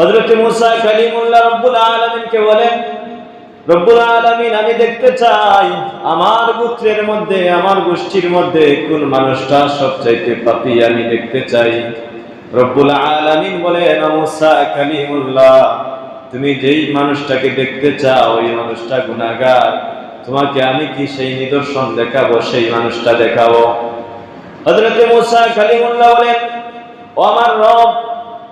হযরত মুসা কালিমুল্লাহ রব্বুল আলামিনকে বলেন রব্বুল আলামিন, আমি দেখতে চাই আমার গোত্রের মধ্যে, আমার গোষ্ঠীর মধ্যে কোন মানুষটা সবচাইতে পাপী, আমি দেখতে চাই। রব্বুল আলামিন বলেন "ও মুসা কালিমুল্লাহ, তুমি যেই মানুষটাকে দেখতে চাও, ওই মানুষটা গুনাহগার। তোমাকে আমি কি সেই নিদর্শন দেখাবো, সেই মানুষটা দেখাবো? হযরতে মুসা কালিমুল্লাহ বলেন, ও আমার রব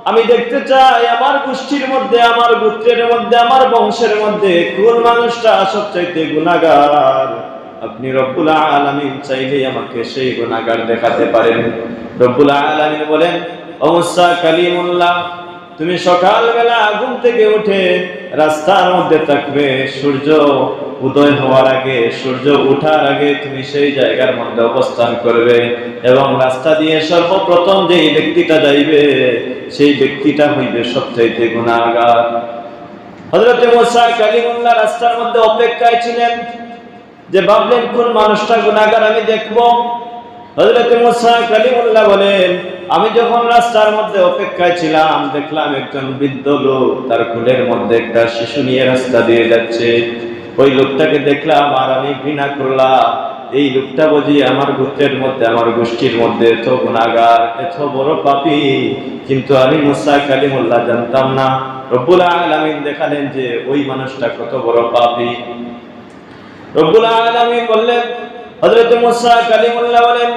আমি দেখতে চাই আমার গোষ্ঠীর মধ্যে, আমার গোত্রের মধ্যে, আমার বংশের মধ্যে কোন মানুষটা সবচাইতে গুনাহগার আপনি রব্বুল আলামিন চাইলেই আমাকে সেই গুনাহগার দেখাতে পারেন। রব্বুল আলামিন বলেন, ও মুসা কালিমুল্লাহ, তুমি সকালবেলা ঘুম থেকে উঠে রাস্তার মধ্যে থাকবে, সূর্য উদয় হওয়ার আগে, সূর্য ওঠার আগে তুমি সেই জায়গার মধ্যে অবস্থান করবে এবং রাস্তা দিয়ে সর্বপ্রথম যে ব্যক্তিটা যাইবে, সেই ব্যক্তিটা হইবে সবচাইতে গুণাগার। হজরতে মোসা রাস্তার মধ্যে অপেক্ষায় ছিলেন যে ভাবলেন, কোন মানুষটা গুণাগার আমি দেখব? হজরতে মুসা কালিমুল্লাহ বলেন, আমি যখন রাস্তার মধ্যে অপেক্ষায় ছিলাম, দেখলাম একজন বৃদ্ধ লোক তার কুলের মধ্যে একটা শিশু নিয়ে রাস্তা দিয়ে যাচ্ছে। ওই লোকটাকে দেখলাম, আর আমি ঘৃণা করলাম। এই লোকটা বুঝি আমার গোত্রের মধ্যে, আমার গোষ্ঠীর মধ্যে এত গুণাগার, এত বড় পাপী। কিন্তু আমি মুসা কালিমুল্লাহ জানতাম না। রব্বুল আলামিন দেখালেন যে ওই মানুষটা কত বড় পাপী। রব্বুল আলামিন বললেন, হযরত মুসা কালিমুল্লাহ বলেন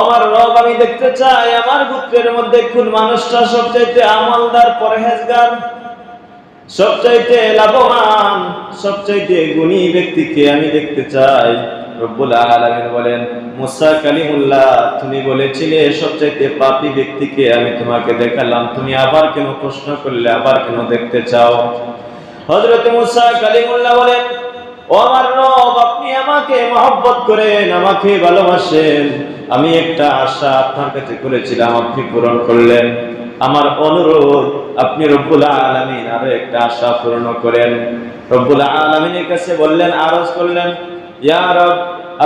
আমার রব, আমি দেখতে চাই আমার গোত্রের মধ্যে কোন মানুষটা সবচাইতে আমলদার পরহেজগার? সবচাইতে লাভবান, সবচাইতে গুণী ব্যক্তিকে আমি দেখতে চাই। আলামিন বলেন কালিমুল্লাহ, তুমি বলেছিলে পাপী ব্যক্তিকে আমি তোমাকে দেখালাম। তুমি আবার কেন প্রশ্ন করলে, আবার দেখতে চাও? কালিমুল্লাহ বলেন আপনি আমাকে করেন, আমাকে ভালোবাসেন। আমি একটা আশা আপনার কাছে করেছিলাম, আপনি পূরণ করলেন। আমার অনুরোধ, আপনি রব্বুল আলামিন আরও একটা আশা পূরণ করেন। রব্বুল আলামিনের কাছে বললেন, আরজ করলেন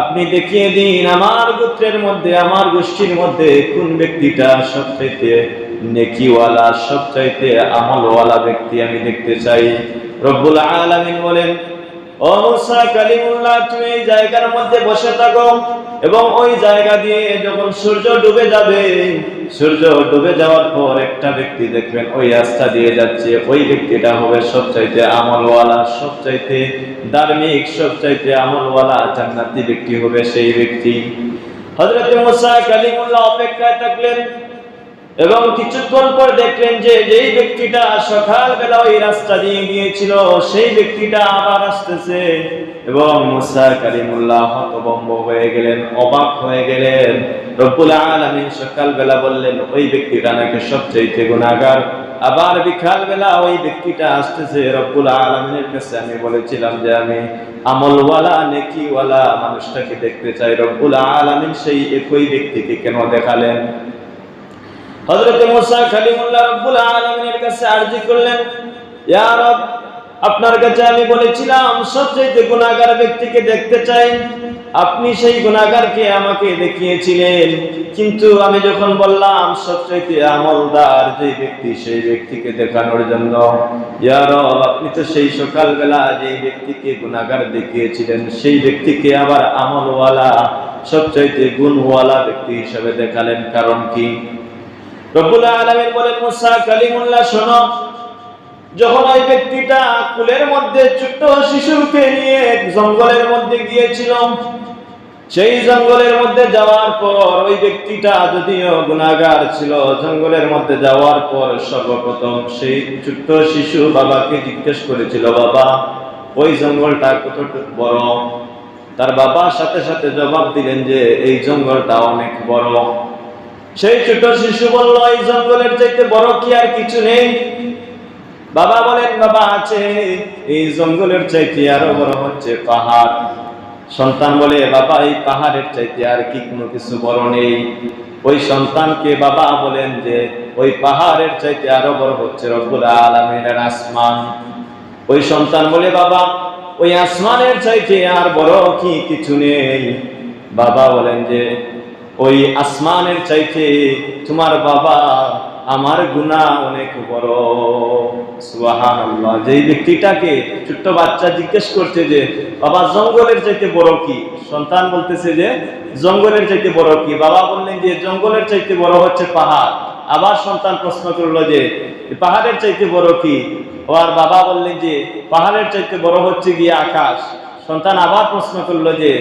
আপনি দেখিয়ে দিন আমার গোত্রের মধ্যে, আমার গোষ্ঠীর মধ্যে কোন ব্যক্তিটা সবচাইতে নেকিওয়ালা, সবচাইতে আমলওয়ালা ব্যক্তি আমি দেখতে চাই? রব্বুল আলামিন বলেন ও মুসা, কালিমুল্লাহ, তুমি এই জায়গার মধ্যে বসে থাকো এবং ওই জায়গা দিয়ে যখন সূর্য ডুবে যাবে, সূর্য ডুবে যাওয়ার পর একটা ব্যক্তি দেখবেন ওই রাস্তা দিয়ে যাচ্ছে। ওই ব্যক্তিটা হবে সবচাইতে আমলওয়ালা, সবচাইতে ধার্মিক, সবচাইতে আমলওয়ালা, জান্নাতি ব্যক্তি হবে সেই ব্যক্তি। হযরত মুসা, কালিমুল্লাহ অপেক্ষায় থাকলেন। এবং কিছুক্ষণ পর দেখলেন যে যেই ব্যক্তিটা সকালবেলা ওই রাস্তা দিয়ে গিয়েছিল, সেই ব্যক্তিটা আবার আসতেছে। এবং মুসা কালিমুল্লাহ হতভম্ব হয়ে গেলেন, অবাক হয়ে গেলেন। রব্বুল আলামিন সকালবেলা বললেন, ওই ব্যক্তিটা নাকি সবচেয়ে গুণাগার আবার বিকালবেলা ওই ব্যক্তিটা আসতেছে, রব্বুল আলামিনের কাছে আমি বলেছিলাম যে আমি আমলওয়ালা, নেকিওয়ালা মানুষটাকে দেখতে চাই। রব্বুল আলামিন সেই একই ব্যক্তিকে কেন দেখালেন? হযরত মুসা কালিমুল্লাহ রব্বুল আলামিনের কাছে আরজি করলেন, ইয়া রব, আপনার কাছে আমি বলেছিলাম সবচেয়ে গুনাহগার ব্যক্তিকে দেখতে চাই। আপনি সেই গুনাহগারকে আমাকে দেখিয়েছিলেন। কিন্তু আমি যখন বললাম সবচেয়ে আমলদার যে ব্যক্তি, সেই ব্যক্তিকে দেখানোর জন্য, ইয়া রব, আপনি তো সেই সকালবেলা যে ব্যক্তিকে গুনাহগার দেখিয়েছিলেন, সেই ব্যক্তিকে আবার আমলওয়ালা, সবচাইতে গুণওয়ালা ব্যক্তি হিসেবে দেখালেন। কারণ কি? রব্বুল আলামিন বলেন, মুসা, কালিমুল্লাহ, শোনো। যখন ওই ব্যক্তিটা কুলের মধ্যে ছোট্ট শিশুকে নিয়ে জঙ্গলের মধ্যে গিয়েছিল, সেই জঙ্গলের মধ্যে যাওয়ার পর ওই ব্যক্তিটা যদিও গুনাহগার ছিল, জঙ্গলের মধ্যে যাওয়ার পর সর্বপ্রথম সেই ছোট্ট শিশু বাবাকে জিজ্ঞেস করেছিল, বাবা, ওই জঙ্গলটা কতটুকু বড়? তার বাবার সাথে সাথে জবাব দিলেন যে, এই জঙ্গলটা অনেক বড়। সেই ছোট শিশু বলল, এই জঙ্গলের চাইতে বড় কি আর কিছু নেই? বাবা বলেন, বাবা আছে, এই জঙ্গলের চাইতে আরও বড় হচ্ছে পাহাড়। সন্তান বলে, বাবা, এই পাহাড়ের চাইতে আর কি কোনো কিছু বড় নেই? ওই সন্তানকে বাবা বলেন যে, ওই পাহাড়ের চাইতে আরও বড় হচ্ছে রব্বুল আলমের আসমান। ওই সন্তান বলে, বাবা, ওই আসমানের চাইতে আর বড় কি কিছু নেই? বাবা বলেন যে ওই আসমানের চাইতে তোমার বাবা আমার গুনাহ অনেক বড়। যেই ব্যক্তিটাকে ছোট্ট বাচ্চা জিজ্ঞেস করছে যে, বাবা, জঙ্গলের চাইতে বড় কি? সন্তান বলতেছে যে, জঙ্গলের চাইতে বড় কি? বাবা বললেন যে, জঙ্গলের চাইতে বড় হচ্ছে পাহাড়। আবার সন্তান প্রশ্ন করল যে, পাহাড়ের চাইতে বড় কি? আর বাবা বললেন যে, পাহাড়ের চাইতে বড় হচ্ছে গিয়ে আকাশ। সন্তান আবার প্রশ্ন করল যে,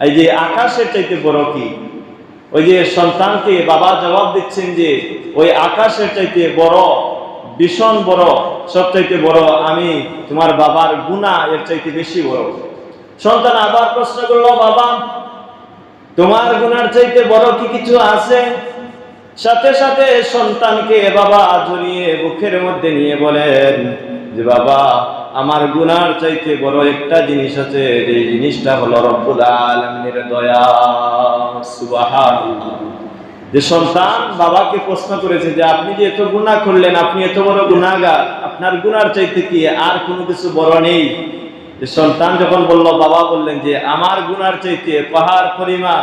এই যে আকাশের চাইতে বড় কি? ওই যে সন্তানকে বাবা জবাব দিচ্ছেন যে, ওই আকাশের চাইতে বড়, ভীষণ বড় সব চাইতে বড় আমি তোমার বাবার গুণা এর চাইতে বেশি বড়। সন্তান আবার প্রশ্ন করল, বাবা, তোমার গুনার চাইতে বড় কি কিছু আছে? সাথে সাথে সন্তানকে বাবা জড়িয়ে বুকের মধ্যে নিয়ে বলেন যে বাবা, আমার গুনার চাইতে বড় একটা জিনিস আছে যে জিনিসটা হলো রব্বুল আলামিনের দয়া। সুবহানাল্লাহ। যে সন্তান বাবাকে প্রশ্ন করেছে যে, আপনি যে এত গুনাহ করলেন, আপনি এত বড় গুনাহগার, আপনার গুনার চাইতে কি আর কোনো কিছু বড় নেই? যে সন্তান যখন বলল, বাবা বললেন যে, আমার গুনার চাইতে পাহাড় পরিমাণ,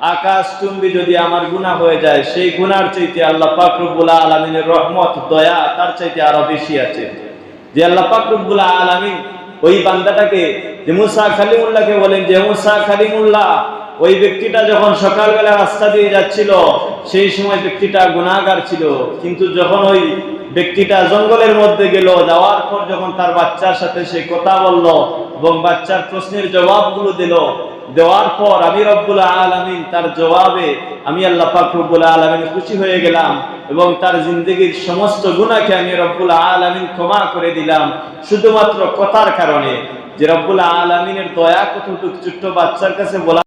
আকাশ চুম্বি যদি আমার গুনাহ হয়ে যায়, সেই গুনার চাইতে আল্লাহ পাক রব্বুল আলামিনের রহমত, দয়া তার চাইতে আরও বেশি আছে। যে আল্লাহ রব্বুল ওই বান্দাটাকে, যে মুসা খালিমুল্লাহকে বলেন, যে মুসা খালিমুল্লাহ, ওই ব্যক্তিটা যখন সকালবেলা রাস্তা দিয়ে যাচ্ছিল, সেই সময় ব্যক্তিটা গুণাগার ছিল। কিন্তু যখন ওই ব্যক্তিটা জঙ্গলের মধ্যে গেল, যাওয়ার পর যখন তার বাচ্চার সাথে সে কথা বলল এবং বাচ্চার প্রশ্নের জবাবগুলো দিল, দেওয়ার পর আমি রব্বুল আলামিন তার জবাবে আমি আল্লাহ পাক রব্বুল আলামিন খুশি হয়ে গেলাম। এবং তার জিন্দগির সমস্ত গুণাকে আমি রব্বুল আলমিন ক্ষমা করে দিলাম। শুধুমাত্র কথার কারণে যে রব্বুল আলমিনের দয়া কতটুক ছোট্ট বাচ্চার কাছে বলা